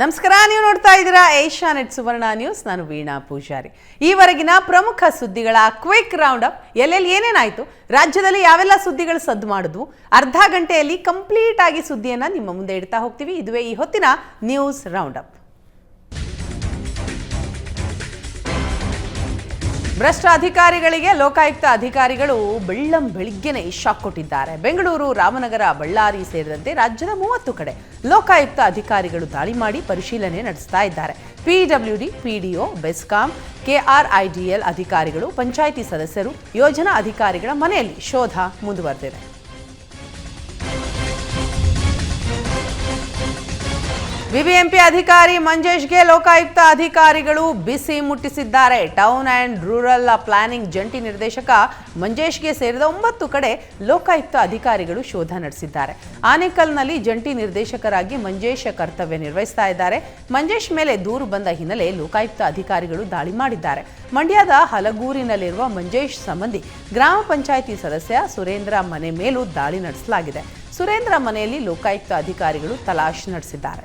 ನಮಸ್ಕಾರ, ನೀವು ನೋಡ್ತಾ ಇದ್ದೀರಾ ಏಷ್ಯಾ ನೆಟ್ ಸುವರ್ಣ ನ್ಯೂಸ್. ನಾನು ವೀಣಾ ಪೂಜಾರಿ. ಈವರೆಗಿನ ಪ್ರಮುಖ ಸುದ್ದಿಗಳ ಕ್ವಿಕ್ ರೌಂಡ್ ಅಪ್ ಎಲ್ಲೆಲ್ಲಿ ಏನೇನಾಯ್ತು? ರಾಜ್ಯದಲ್ಲಿ ಯಾವೆಲ್ಲ ಸುದ್ದಿಗಳು ಸದ್ದು ಮಾಡಿದ್ವು? ಅರ್ಧ ಗಂಟೆಯಲ್ಲಿ ಕಂಪ್ಲೀಟ್ ಆಗಿ ಸುದ್ದಿಯನ್ನ ನಿಮ್ಮ ಮುಂದೆ ಇಡ್ತಾ ಹೋಗ್ತೀವಿ. ಇದುವೇ ಈ ಹೊತ್ತಿನ ನ್ಯೂಸ್ ರೌಂಡ್ ಅಪ್ ಭ್ರಷ್ಟ ಅಧಿಕಾರಿಗಳಿಗೆ ಲೋಕಾಯುಕ್ತ ಅಧಿಕಾರಿಗಳು ಬೆಳ್ಳಂ ಬೆಳಿಗ್ಗೆನೆ ಶಾಕ್ ಕೊಟ್ಟಿದ್ದಾರೆ. ಬೆಂಗಳೂರು, ರಾಮನಗರ, ಬಳ್ಳಾರಿ ಸೇರಿದಂತೆ ರಾಜ್ಯದ ಮೂವತ್ತು ಕಡೆ ಲೋಕಾಯುಕ್ತ ಅಧಿಕಾರಿಗಳು ದಾಳಿ ಮಾಡಿ ಪರಿಶೀಲನೆ ನಡೆಸ್ತಾ ಇದ್ದಾರೆ. ಪಿಡಬ್ಲ್ಯೂಡಿ ಪಿಡಿಒ ಬೆಸ್ಕಾಂ ಕೆಆರ್ಐಡಿಎಲ್ ಅಧಿಕಾರಿಗಳು, ಪಂಚಾಯಿತಿ ಸದಸ್ಯರು, ಯೋಜನಾ ಅಧಿಕಾರಿಗಳ ಮನೆಯಲ್ಲಿ ಶೋಧ ಮುಂದುವರೆದಿದೆ. ಬಿಬಿಎಂಪಿ ಅಧಿಕಾರಿ ಮಂಜೇಶ್ಗೆ ಲೋಕಾಯುಕ್ತ ಅಧಿಕಾರಿಗಳು ಬಿಸಿ ಮುಟ್ಟಿಸಿದ್ದಾರೆ. ಟೌನ್ ಆ್ಯಂಡ್ ರೂರಲ್ ಪ್ಲಾನಿಂಗ್ ಜಂಟಿ ನಿರ್ದೇಶಕ ಮಂಜೇಶ್ಗೆ ಸೇರಿದ ಒಂಬತ್ತು ಕಡೆ ಲೋಕಾಯುಕ್ತ ಅಧಿಕಾರಿಗಳು ಶೋಧ ನಡೆಸಿದ್ದಾರೆ. ಆನೇಕಲ್ನಲ್ಲಿ ಜಂಟಿ ನಿರ್ದೇಶಕರಾಗಿ ಮಂಜೇಶ್ ಕರ್ತವ್ಯ ನಿರ್ವಹಿಸ್ತಾ ಇದ್ದಾರೆ. ಮಂಜೇಶ್ ಮೇಲೆ ದೂರು ಬಂದ ಹಿನ್ನೆಲೆ ಲೋಕಾಯುಕ್ತ ಅಧಿಕಾರಿಗಳು ದಾಳಿ ಮಾಡಿದ್ದಾರೆ. ಮಂಡ್ಯದ ಹಲಗೂರಿನಲ್ಲಿರುವ ಮಂಜೇಶ್ ಸಂಬಂಧಿ ಗ್ರಾಮ ಪಂಚಾಯಿತಿ ಸದಸ್ಯ ಸುರೇಂದ್ರ ಮನೆ ಮೇಲೂ ದಾಳಿ ನಡೆಸಲಾಗಿದೆ. ಸುರೇಂದ್ರ ಮನೆಯಲ್ಲಿ ಲೋಕಾಯುಕ್ತ ಅಧಿಕಾರಿಗಳು ತಲಾಶ್ ನಡೆಸಿದ್ದಾರೆ.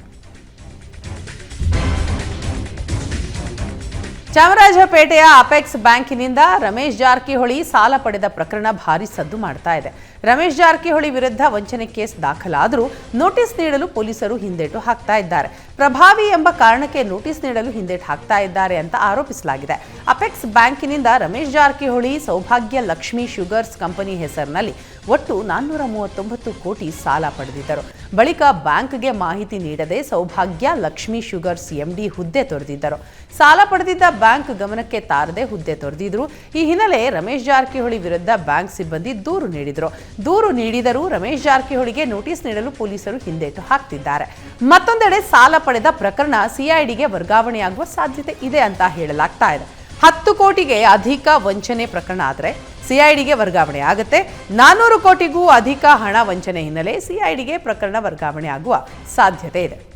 ಚಾಮರಾಜಪೇಟೆಯ ಅಪೆಕ್ಸ್ ಬ್ಯಾಂಕಿನಿಂದ ರಮೇಶ್ ಜಾರಕಿಹೊಳಿ ಸಾಲ ಪಡೆದ ಪ್ರಕರಣ ಭಾರಿ ಸದ್ದು ಮಾಡ್ತಾ ಇದೆ. ರಮೇಶ್ ಜಾರಕಿಹೊಳಿ ವಿರುದ್ಧ ವಂಚನೆ ಕೇಸ್ ದಾಖಲಾದರೂ ನೋಟಿಸ್ ನೀಡಲು ಪೊಲೀಸರು ಹಿಂದೇಟು ಹಾಕ್ತಾ ಇದ್ದಾರೆ. ಪ್ರಭಾವಿ ಎಂಬ ಕಾರಣಕ್ಕೆ ನೋಟಿಸ್ ನೀಡಲು ಹಿಂದೇಟು ಹಾಕ್ತಾ ಇದ್ದಾರೆ ಅಂತ ಆರೋಪಿಸಲಾಗಿದೆ. ಅಪೆಕ್ಸ್ ಬ್ಯಾಂಕಿನಿಂದ ರಮೇಶ್ ಜಾರಕಿಹೊಳಿ ಸೌಭಾಗ್ಯ ಲಕ್ಷ್ಮಿ ಶುಗರ್ಸ್ ಕಂಪನಿ ಹೆಸರಿನಲ್ಲಿ ಒಟ್ಟು ನಾನ್ನೂರ ಮೂವತ್ತೊಂಬತ್ತು ಕೋಟಿ ಸಾಲ ಪಡೆದಿದ್ದರು. ಬಳಿಕ ಬ್ಯಾಂಕ್ಗೆ ಮಾಹಿತಿ ನೀಡದೆ ಸೌಭಾಗ್ಯ ಲಕ್ಷ್ಮಿ ಶುಗರ್ಸ್ ಎಂಡಿ ಹುದ್ದೆ ತೊರೆದಿದ್ದರು. ಸಾಲ ಪಡೆದಿದ್ದ ಬ್ಯಾಂಕ್ ಗಮನಕ್ಕೆ ತಾರದೆ ಹುದ್ದೆ ತೊರೆದಿದ್ರು. ಈ ಹಿನ್ನೆಲೆ ರಮೇಶ್ ಜಾರಕಿಹೊಳಿ ವಿರುದ್ಧ ಬ್ಯಾಂಕ್ ಸಿಬ್ಬಂದಿ ದೂರು ನೀಡಿದರು. ದೂರು ನೀಡಿದರೂ ರಮೇಶ್ ಜಾರಕಿಹೊಳಿಗೆ ನೋಟಿಸ್ ನೀಡಲು ಪೊಲೀಸರು ಹಿಂದೇಟು ಹಾಕ್ತಿದ್ದಾರೆ. ಮತ್ತೊಂದೆಡೆ ಸಾಲ ಪಡೆದ ಪ್ರಕರಣ ಸಿಐಡಿಗೆ ವರ್ಗಾವಣೆಯಾಗುವ ಸಾಧ್ಯತೆ ಇದೆ ಅಂತ ಹೇಳಲಾಗ್ತಾ ಇದೆ. ಹತ್ತು ಕೋಟಿಗೆ ಅಧಿಕ ವಂಚನೆ ಪ್ರಕರಣ ಆದರೆ ಸಿಐಡಿಗೆ ವರ್ಗಾವಣೆ ಆಗುತ್ತೆ. ನಾನ್ನೂರು ಕೋಟಿಗೂ ಅಧಿಕ ಹಣ ವಂಚನೆ ಹಿನ್ನೆಲೆ ಸಿಐಡಿಗೆ ಪ್ರಕರಣ ವರ್ಗಾವಣೆ ಆಗುವ ಸಾಧ್ಯತೆ ಇದೆ.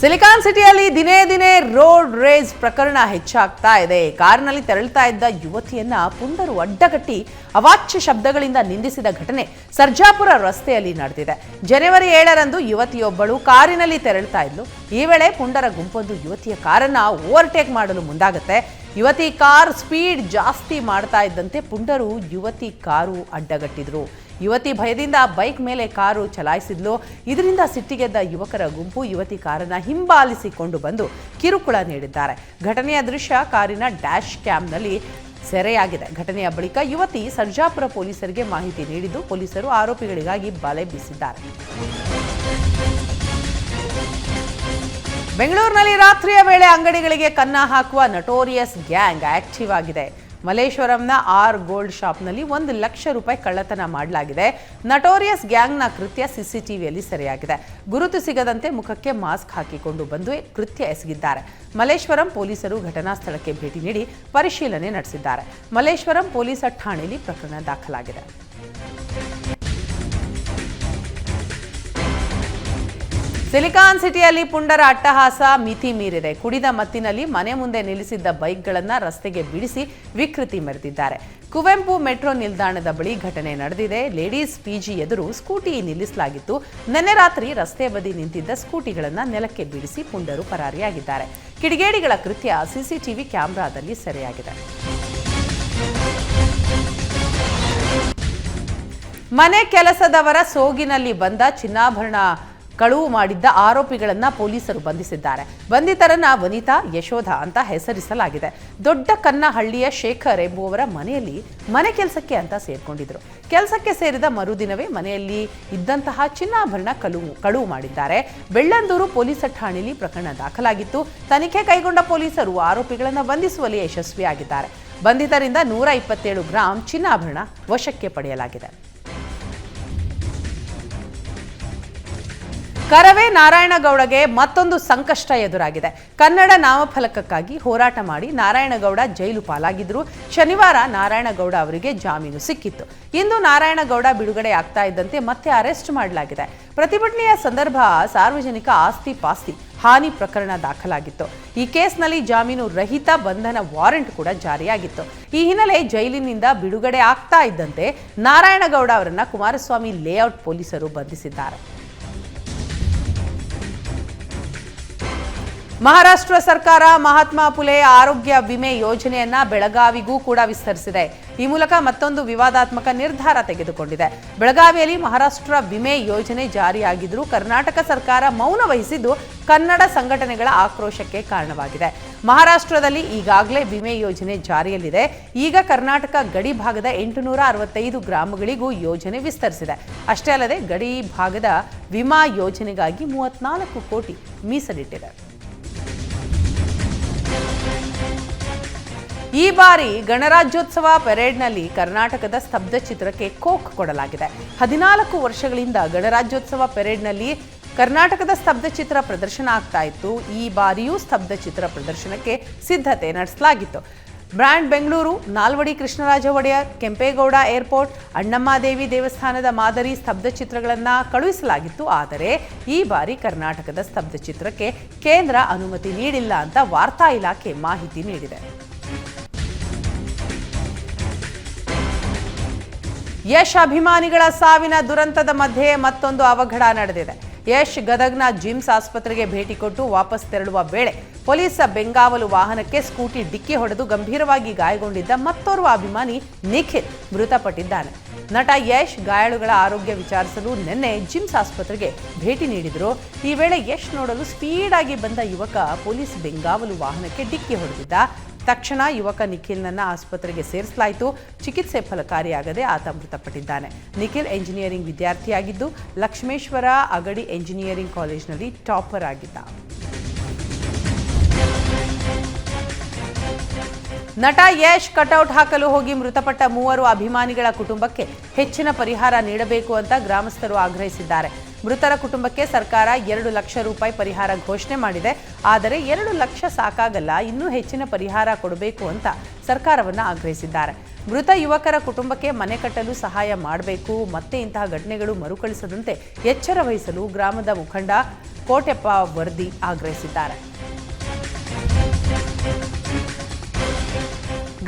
ಸಿಲಿಕಾನ್ ಸಿಟಿಯಲ್ಲಿ ದಿನೇ ದಿನೇ ರೋಡ್ ರೇಸ್ ಪ್ರಕರಣ ಹೆಚ್ಚಾಗ್ತಾ ಇದೆ. ಕಾರಿನಲ್ಲಿ ತೆರಳುತ್ತಾ ಇದ್ದ ಯುವತಿಯನ್ನ ಪುಂಡರು ಅಡ್ಡಗಟ್ಟಿ ಅವಾಚ್ಯ ಶಬ್ದಗಳಿಂದ ನಿಂದಿಸಿದ ಘಟನೆ ಸರ್ಜಾಪುರ ರಸ್ತೆಯಲ್ಲಿ ನಡೆದಿದೆ. ಜನವರಿ ಏಳರಂದು ಯುವತಿಯೊಬ್ಬಳು ಕಾರಿನಲ್ಲಿ ತೆರಳುತ್ತಾ ಇದ್ಲು. ಈ ವೇಳೆ ಪುಂಡರ ಗುಂಪೊಂದು ಯುವತಿಯ ಕಾರನ್ನ ಓವರ್ಟೇಕ್ ಮಾಡಲು ಮುಂದಾಗುತ್ತೆ. ಯುವತಿ ಕಾರ್ ಸ್ಪೀಡ್ ಜಾಸ್ತಿ ಮಾಡ್ತಾ ಇದ್ದಂತೆ ಪುಂಡರು ಯುವತಿ ಕಾರು ಅಡ್ಡಗಟ್ಟಿದ್ರು. ಯುವತಿ ಭಯದಿಂದ ಬೈಕ್ ಮೇಲೆ ಕಾರು ಚಲಾಯಿಸಿದ್ಲು. ಇದರಿಂದ ಸಿಟ್ಟಿಗೆದ್ದ ಯುವಕರ ಗುಂಪು ಯುವತಿ ಕಾರನ್ನ ಹಿಂಬಾಲಿಸಿಕೊಂಡು ಬಂದು ಕಿರುಕುಳ ನೀಡಿದ್ದಾರೆ. ಘಟನೆಯ ದೃಶ್ಯ ಕಾರಿನ ಡ್ಯಾಶ್ ಕ್ಯಾಮ್ನಲ್ಲಿ ಸೆರೆಯಾಗಿದೆ. ಘಟನೆಯ ಬಳಿಕ ಯುವತಿ ಸರ್ಜಾಪುರ ಪೊಲೀಸರಿಗೆ ಮಾಹಿತಿ ನೀಡಿದ್ದು, ಪೊಲೀಸರು ಆರೋಪಿಗಳಿಗಾಗಿ ಬಲೆ ಬೀಸಿದ್ದಾರೆ. ಬೆಂಗಳೂರಿನಲ್ಲಿ ರಾತ್ರಿಯ ವೇಳೆ ಅಂಗಡಿಗಳಿಗೆ ಕನ್ನ ಹಾಕುವ ನಟೋರಿಯಸ್ ಗ್ಯಾಂಗ್ ಆಕ್ಟಿವ್ ಆಗಿದೆ. ಮಲೇಶ್ವರಂನ ಆರ್ ಗೋಲ್ಡ್ ಶಾಪ್ನಲ್ಲಿ ಒಂದು ಲಕ್ಷ ರೂಪಾಯಿ ಕಳ್ಳತನ ಮಾಡಲಾಗಿದೆ. ನಟೋರಿಯಸ್ ಗ್ಯಾಂಗ್ನ ಕೃತ್ಯ ಸಿಸಿಟಿವಿಯಲ್ಲಿ ಸೆರೆಯಾಗಿದೆ. ಗುರುತು ಸಿಗದಂತೆ ಮುಖಕ್ಕೆ ಮಾಸ್ಕ್ ಹಾಕಿಕೊಂಡು ಬಂದು ಕೃತ್ಯ ಎಸಗಿದ್ದಾರೆ. ಮಲೇಶ್ವರಂ ಪೊಲೀಸರು ಘಟನಾ ಸ್ಥಳಕ್ಕೆ ಭೇಟಿ ನೀಡಿ ಪರಿಶೀಲನೆ ನಡೆಸಿದ್ದಾರೆ. ಮಲೇಶ್ವರಂ ಪೊಲೀಸರ ಠಾಣೆಯಲ್ಲಿ ಪ್ರಕರಣ ದಾಖಲಾಗಿದೆ. ಸಿಲಿಕಾನ್ ಸಿಟಿಯಲ್ಲಿ ಪುಂಡರ ಅಟ್ಟಹಾಸ ಮಿತಿ ಮೀರಿದೆ. ಕುಡಿದ ಮತ್ತಿನಲ್ಲಿ ಮನೆ ಮುಂದೆ ನಿಲ್ಲಿಸಿದ್ದ ಬೈಕ್ಗಳನ್ನು ರಸ್ತೆಗೆ ಬಿಡಿಸಿ ವಿಕೃತಿ ಮೆರೆದಿದ್ದಾರೆ. ಕುವೆಂಪು ಮೆಟ್ರೋ ನಿಲ್ದಾಣದ ಬಳಿ ಘಟನೆ ನಡೆದಿದೆ. ಲೇಡೀಸ್ ಪಿಜಿ ಎದುರು ಸ್ಕೂಟಿ ನಿಲ್ಲಿಸಲಾಗಿತ್ತು. ನಿನ್ನೆ ರಾತ್ರಿ ರಸ್ತೆ ಬದಿ ನಿಂತಿದ್ದ ಸ್ಕೂಟಿಗಳನ್ನು ನೆಲಕ್ಕೆ ಬಿಡಿಸಿ ಪುಂಡರು ಪರಾರಿಯಾಗಿದ್ದಾರೆ. ಕಿಡಿಗೇಡಿಗಳ ಕೃತ್ಯ ಸಿಸಿಟಿವಿ ಕ್ಯಾಮೆರಾದಲ್ಲಿ ಸೆರೆಯಾಗಿದೆ. ಮನೆ ಕೆಲಸದವರ ಸೋಗಿನಲ್ಲಿ ಬಂದ ಚಿನ್ನಾಭರಣ ಕಳುವು ಮಾಡಿದ್ದ ಆರೋಪಿಗಳನ್ನ ಪೊಲೀಸರು ಬಂಧಿಸಿದ್ದಾರೆ. ಬಂಧಿತರನ್ನ ವನಿತಾ, ಯಶೋಧ ಅಂತ ಹೆಸರಿಸಲಾಗಿದೆ. ದೊಡ್ಡ ಕನ್ನಹಳ್ಳಿಯ ಶೇಖರ್ ಎಂಬುವವರ ಮನೆಯಲ್ಲಿ ಮನೆ ಕೆಲಸಕ್ಕೆ ಅಂತ ಸೇರ್ಕೊಂಡಿದ್ರು. ಕೆಲಸಕ್ಕೆ ಸೇರಿದ ಮರುದಿನವೇ ಮನೆಯಲ್ಲಿ ಇದ್ದಂತಹ ಚಿನ್ನಾಭರಣ ಕಳುವು ಕಳುವು ಮಾಡಿದ್ದಾರೆ. ಬೆಳ್ಳಂದೂರು ಪೊಲೀಸ್ ಠಾಣೆಯಲ್ಲಿ ಪ್ರಕರಣ ದಾಖಲಾಗಿತ್ತು. ತನಿಖೆ ಕೈಗೊಂಡ ಪೊಲೀಸರು ಆರೋಪಿಗಳನ್ನು ಬಂಧಿಸುವಲ್ಲಿ ಯಶಸ್ವಿಯಾಗಿದ್ದಾರೆ. ಬಂಧಿತರಿಂದ ನೂರ ಇಪ್ಪತ್ತೇಳು ಗ್ರಾಂ ಚಿನ್ನಾಭರಣ ವಶಕ್ಕೆ ಪಡೆಯಲಾಗಿದೆ. ಕರವೇ ನಾರಾಯಣಗೌಡಗೆ ಮತ್ತೊಂದು ಸಂಕಷ್ಟ ಎದುರಾಗಿದೆ. ಕನ್ನಡ ನಾಮಫಲಕಕ್ಕಾಗಿ ಹೋರಾಟ ಮಾಡಿ ನಾರಾಯಣಗೌಡ ಜೈಲು ಪಾಲಾಗಿದ್ರು. ಶನಿವಾರ ನಾರಾಯಣಗೌಡ ಅವರಿಗೆ ಜಾಮೀನು ಸಿಕ್ಕಿತ್ತು. ಇಂದು ನಾರಾಯಣಗೌಡ ಬಿಡುಗಡೆ ಆಗ್ತಾ ಇದ್ದಂತೆ ಮತ್ತೆ ಅರೆಸ್ಟ್ ಮಾಡಲಾಗಿದೆ. ಪ್ರತಿಭಟನೆಯ ಸಂದರ್ಭ ಸಾರ್ವಜನಿಕ ಆಸ್ತಿ ಪಾಸ್ತಿ ಹಾನಿ ಪ್ರಕರಣ ದಾಖಲಾಗಿತ್ತು. ಈ ಕೇಸ್ನಲ್ಲಿ ಜಾಮೀನು ರಹಿತ ಬಂಧನ ವಾರೆಂಟ್ ಕೂಡ ಜಾರಿಯಾಗಿತ್ತು. ಈ ಹಿನ್ನೆಲೆ ಜೈಲಿನಿಂದ ಬಿಡುಗಡೆ ಆಗ್ತಾ ಇದ್ದಂತೆ ನಾರಾಯಣಗೌಡ ಅವರನ್ನು ಕುಮಾರಸ್ವಾಮಿ ಲೇಔಟ್ ಪೊಲೀಸರು ಬಂಧಿಸಿದ್ದಾರೆ. ಮಹಾರಾಷ್ಟ್ರ ಸರ್ಕಾರ ಮಹಾತ್ಮ ಫುಲೆ ಆರೋಗ್ಯ ವಿಮೆ ಯೋಜನೆಯನ್ನ ಬೆಳಗಾವಿಗೂ ಕೂಡ ವಿಸ್ತರಿಸಿದೆ. ಈ ಮೂಲಕ ಮತ್ತೊಂದು ವಿವಾದಾತ್ಮಕ ನಿರ್ಧಾರ ತೆಗೆದುಕೊಂಡಿದೆ. ಬೆಳಗಾವಿಯಲ್ಲಿ ಮಹಾರಾಷ್ಟ್ರ ವಿಮೆ ಯೋಜನೆ ಜಾರಿಯಾಗಿದ್ರೂ ಕರ್ನಾಟಕ ಸರ್ಕಾರ ಮೌನ ವಹಿಸಿದ್ದು ಕನ್ನಡ ಸಂಘಟನೆಗಳ ಆಕ್ರೋಶಕ್ಕೆ ಕಾರಣವಾಗಿದೆ. ಮಹಾರಾಷ್ಟ್ರದಲ್ಲಿ ಈಗಾಗಲೇ ವಿಮೆ ಯೋಜನೆ ಜಾರಿಯಲ್ಲಿದೆ. ಈಗ ಕರ್ನಾಟಕ ಗಡಿ ಭಾಗದ ಎಂಟುನೂರ ಅರವತ್ತೈದು ಗ್ರಾಮಗಳಿಗೂ ಯೋಜನೆ ವಿಸ್ತರಿಸಿದೆ. ಅಷ್ಟೇ ಅಲ್ಲದೆ ಗಡಿ ಭಾಗದ ವಿಮಾ ಯೋಜನೆಗಾಗಿ ಮೂವತ್ನಾಲ್ಕು ಕೋಟಿ ಮೀಸಲಿಟ್ಟಿದೆ. ಈ ಬಾರಿ ಗಣರಾಜ್ಯೋತ್ಸವ ಪೆರೇಡ್ನಲ್ಲಿ ಕರ್ನಾಟಕದ ಸ್ತಬ್ಧ ಚಿತ್ರಕ್ಕೆ ಕೋಕ್ ಕೊಡಲಾಗಿದೆ. ಹದಿನಾಲ್ಕು ವರ್ಷಗಳಿಂದ ಗಣರಾಜ್ಯೋತ್ಸವ ಪೆರೇಡ್ನಲ್ಲಿ ಕರ್ನಾಟಕದ ಸ್ತಬ್ಧ ಚಿತ್ರ ಪ್ರದರ್ಶನ ಆಗ್ತಾ ಇತ್ತು. ಈ ಬಾರಿಯೂ ಸ್ತಬ್ಧ ಚಿತ್ರ ಪ್ರದರ್ಶನಕ್ಕೆ ಸಿದ್ಧತೆ ನಡೆಸಲಾಗಿತ್ತು. ಬ್ರ್ಯಾಂಡ್ ಬೆಂಗಳೂರು, ನಾಲ್ವಡಿ ಕೃಷ್ಣರಾಜ ಒಡೆಯರ್, ಕೆಂಪೇಗೌಡ ಏರ್ಪೋರ್ಟ್, ಅಣ್ಣಮ್ಮದೇವಿ ದೇವಸ್ಥಾನದ ಮಾದರಿ ಸ್ತಬ್ಧ ಚಿತ್ರಗಳನ್ನು ಕಳುಹಿಸಲಾಗಿತ್ತು. ಆದರೆ ಈ ಬಾರಿ ಕರ್ನಾಟಕದ ಸ್ತಬ್ಧ ಚಿತ್ರಕ್ಕೆ ಕೇಂದ್ರ ಅನುಮತಿ ನೀಡಿಲ್ಲ ಅಂತ ವಾರ್ತಾ ಇಲಾಖೆ ಮಾಹಿತಿ ನೀಡಿದೆ. ಯಶ್ ಅಭಿಮಾನಿಗಳ ಸಾವಿನ ದುರಂತದ ಮಧ್ಯೆ ಮತ್ತೊಂದು ಅವಘಡ ನಡೆದಿದೆ. ಯಶ್ ಗದಗ್ನ ಜಿಮ್ಸ್ ಆಸ್ಪತ್ರೆಗೆ ಭೇಟಿ ಕೊಟ್ಟು ವಾಪಸ್ ತೆರಳುವ ವೇಳೆ ಪೊಲೀಸ್ ಬೆಂಗಾವಲು ವಾಹನಕ್ಕೆ ಸ್ಕೂಟಿ ಡಿಕ್ಕಿ ಹೊಡೆದು ಗಂಭೀರವಾಗಿ ಗಾಯಗೊಂಡಿದ್ದ ಮತ್ತೋರ್ವ ಅಭಿಮಾನಿ ನಿಖಿಲ್ ಮೃತಪಟ್ಟಿದ್ದಾನೆ. ನಟ ಯಶ್ ಗಾಯಾಳುಗಳ ಆರೋಗ್ಯ ವಿಚಾರಿಸಲು ನಿನ್ನೆ ಜಿಮ್ಸ್ ಆಸ್ಪತ್ರೆಗೆ ಭೇಟಿ ನೀಡಿದ್ರು. ಈ ವೇಳೆ ಯಶ್ ನೋಡಲು ಸ್ಪೀಡ್ ಆಗಿ ಬಂದ ಯುವಕ ಪೊಲೀಸ್ ಬೆಂಗಾವಲು ವಾಹನಕ್ಕೆ ಡಿಕ್ಕಿ ಹೊಡೆದಿದ್ದ. ತಕ್ಷಣ ಯುವಕ ನಿಖಿಲ್ನನ್ನು ಆಸ್ಪತ್ರೆಗೆ ಸೇರಿಸಲಾಯಿತು. ಚಿಕಿತ್ಸೆ ಫಲಕಾರಿಯಾಗದೆ ಆತ ಮೃತಪಟ್ಟಿದ್ದಾನೆ. ನಿಖಿಲ್ ಎಂಜಿನಿಯರಿಂಗ್ ವಿದ್ಯಾರ್ಥಿಯಾಗಿದ್ದು, ಲಕ್ಷ್ಮೇಶ್ವರ ಅಗಡಿ ಎಂಜಿನಿಯರಿಂಗ್ ಕಾಲೇಜಿನಲ್ಲಿ ಟಾಪರ್ ಆಗಿದ್ದ. ನಟ ಯಶ್ ಕಟೌಟ್ ಹಾಕಲು ಹೋಗಿ ಮೃತಪಟ್ಟ ಮೂವರು ಅಭಿಮಾನಿಗಳ ಕುಟುಂಬಕ್ಕೆ ಹೆಚ್ಚಿನ ಪರಿಹಾರ ನೀಡಬೇಕು ಅಂತ ಗ್ರಾಮಸ್ಥರು ಆಗ್ರಹಿಸಿದ್ದಾರೆ. ಮೃತರ ಕುಟುಂಬಕ್ಕೆ ಸರ್ಕಾರ ಎರಡು ಲಕ್ಷ ರೂಪಾಯಿ ಪರಿಹಾರ ಘೋಷಣೆ ಮಾಡಿದೆ. ಆದರೆ ಎರಡು ಲಕ್ಷ ಸಾಕಾಗಲ್ಲ, ಇನ್ನೂ ಹೆಚ್ಚಿನ ಪರಿಹಾರ ಕೊಡಬೇಕು ಅಂತ ಸರ್ಕಾರವನ್ನು ಆಗ್ರಹಿಸಿದ್ದಾರೆ. ಮೃತ ಯುವಕರ ಕುಟುಂಬಕ್ಕೆ ಮನೆ ಕಟ್ಟಲು ಸಹಾಯ ಮಾಡಬೇಕು, ಮತ್ತೆ ಇಂತಹ ಘಟನೆಗಳು ಮರುಕಳಿಸದಂತೆ ಎಚ್ಚರ ವಹಿಸಲು ಗ್ರಾಮದ ಮುಖಂಡ ಕೋಟೆಪ್ಪ ವರದಿ ಆಗ್ರಹಿಸಿದ್ದಾರೆ.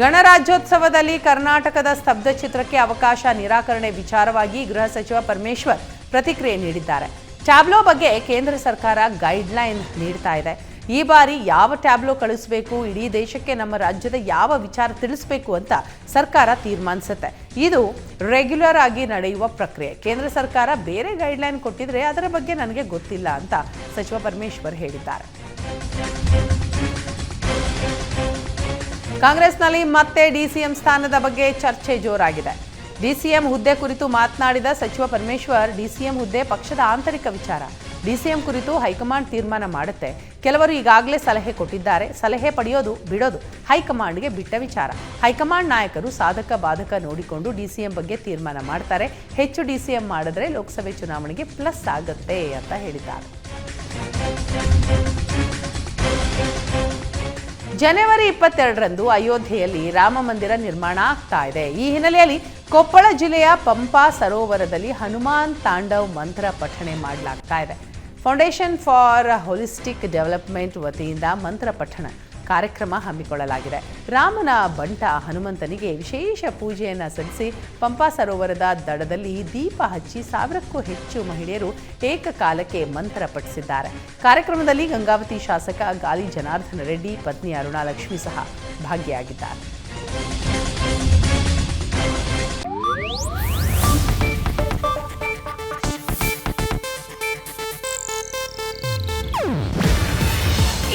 ಗಣರಾಜ್ಯೋತ್ಸವದಲ್ಲಿ ಕರ್ನಾಟಕದ ಸ್ತಬ್ಧ ಚಿತ್ರಕ್ಕೆ ಅವಕಾಶ, ನಿರಾಕರಣೆ ವಿಚಾರವಾಗಿ ಗೃಹ ಸಚಿವ ಪರಮೇಶ್ವರ್ ಪ್ರತಿಕ್ರಿಯೆ ನೀಡಿದ್ದಾರೆ. ಟ್ಯಾಬ್ಲೋ ಬಗ್ಗೆ ಕೇಂದ್ರ ಸರ್ಕಾರ ಗೈಡ್ಲೈನ್ ನೀಡ್ತಾ ಇದೆ. ಈ ಬಾರಿ ಯಾವ ಟ್ಯಾಬ್ಲೋ ಕಳಿಸಬೇಕು ಇಡೀ ದೇಶಕ್ಕೆ ನಮ್ಮ ರಾಜ್ಯದ ಯಾವ ವಿಚಾರ ತಿಳಿಸಬೇಕು ಅಂತ ಸರ್ಕಾರ ತೀರ್ಮಾನಿಸುತ್ತೆ. ಇದು ರೆಗ್ಯುಲರ್ ಆಗಿ ನಡೆಯುವ ಪ್ರಕ್ರಿಯೆ. ಕೇಂದ್ರ ಸರ್ಕಾರ ಬೇರೆ ಗೈಡ್ಲೈನ್ ಕೊಟ್ಟಿದ್ರೆ ಅದರ ಬಗ್ಗೆ ನನಗೆ ಗೊತ್ತಿಲ್ಲ ಅಂತ ಸಚಿವ ಪರಮೇಶ್ವರ್ ಹೇಳಿದ್ದಾರೆ. ಕಾಂಗ್ರೆಸ್ನಲ್ಲಿ ಮತ್ತೆ ಡಿಸಿಎಂ ಸ್ಥಾನದ ಬಗ್ಗೆ ಚರ್ಚೆ ಜೋರಾಗಿದೆ. ಡಿಸಿಎಂ ಹುದ್ದೆ ಕುರಿತು ಮಾತನಾಡಿದ ಸಚಿವ ಪರಮೇಶ್ವರ್, ಡಿಸಿಎಂ ಹುದ್ದೆ ಪಕ್ಷದ ಆಂತರಿಕ ವಿಚಾರ. ಡಿಸಿಎಂ ಕುರಿತು ಹೈಕಮಾಂಡ್ ತೀರ್ಮಾನ ಮಾಡುತ್ತೆ. ಕೆಲವರು ಈಗಾಗಲೇ ಸಲಹೆ ಕೊಟ್ಟಿದ್ದಾರೆ. ಸಲಹೆ ಪಡೆಯೋದು ಬಿಡೋದು ಹೈಕಮಾಂಡ್ಗೆ ಬಿಟ್ಟ ವಿಚಾರ. ಹೈಕಮಾಂಡ್ ನಾಯಕರು ಸಾಧಕ ಬಾಧಕ ನೋಡಿಕೊಂಡು ಡಿಸಿಎಂ ಬಗ್ಗೆ ತೀರ್ಮಾನ ಮಾಡ್ತಾರೆ. ಹೆಚ್ಚು ಡಿಸಿಎಂ ಮಾಡಿದ್ರೆ ಲೋಕಸಭೆ ಚುನಾವಣೆಗೆ ಪ್ಲಸ್ ಆಗುತ್ತೆ ಅಂತ ಹೇಳಿದ್ದಾರೆ. ಜನವರಿ ಇಪ್ಪತ್ತೆರಡರಂದು ಅಯೋಧ್ಯೆಯಲ್ಲಿ ರಾಮ ಮಂದಿರ ನಿರ್ಮಾಣ ಆಗ್ತಾ ಇದೆ. ಈ ಹಿನ್ನೆಲೆಯಲ್ಲಿ ಕೊಪ್ಪಳ ಜಿಲ್ಲೆಯ ಪಂಪಾ ಸರೋವರದಲ್ಲಿ ಹನುಮಾನ್ ತಾಂಡವ್ ಮಂತ್ರ ಪಠಣೆ ಮಾಡಲಾಗ್ತಾ ಇದೆ. ಫೌಂಡೇಶನ್ ಫಾರ್ ಹೋಲಿಸ್ಟಿಕ್ ಡೆವಲಪ್ಮೆಂಟ್ ವತಿಯಿಂದ ಮಂತ್ರ ಪಠಣ ಕಾರ್ಯಕ್ರಮ ಹಮ್ಮಿಕೊಳ್ಳಲಾಗಿದೆ. ರಾಮನ ಬಂಟ ಹನುಮಂತನಿಗೆ ವಿಶೇಷ ಪೂಜೆಯನ್ನು ಸಲ್ಲಿಸಿ ಪಂಪಾ ಸರೋವರದ ದಡದಲ್ಲಿ ದೀಪ ಹಚ್ಚಿ ಸಾವಿರಕ್ಕೂ ಹೆಚ್ಚು ಮಹಿಳೆಯರು ಏಕಕಾಲಕ್ಕೆ ಮಂತ್ರ ಪಠಿಸಿದ್ದಾರೆ. ಕಾರ್ಯಕ್ರಮದಲ್ಲಿ ಗಂಗಾವತಿ ಶಾಸಕ ಗಾಲಿ ಜನಾರ್ದನ ರೆಡ್ಡಿ, ಪತ್ನಿ ಅರುಣಾಲಕ್ಷ್ಮಿ ಸಹ ಭಾಗಿಯಾಗಿದ್ದಾರೆ.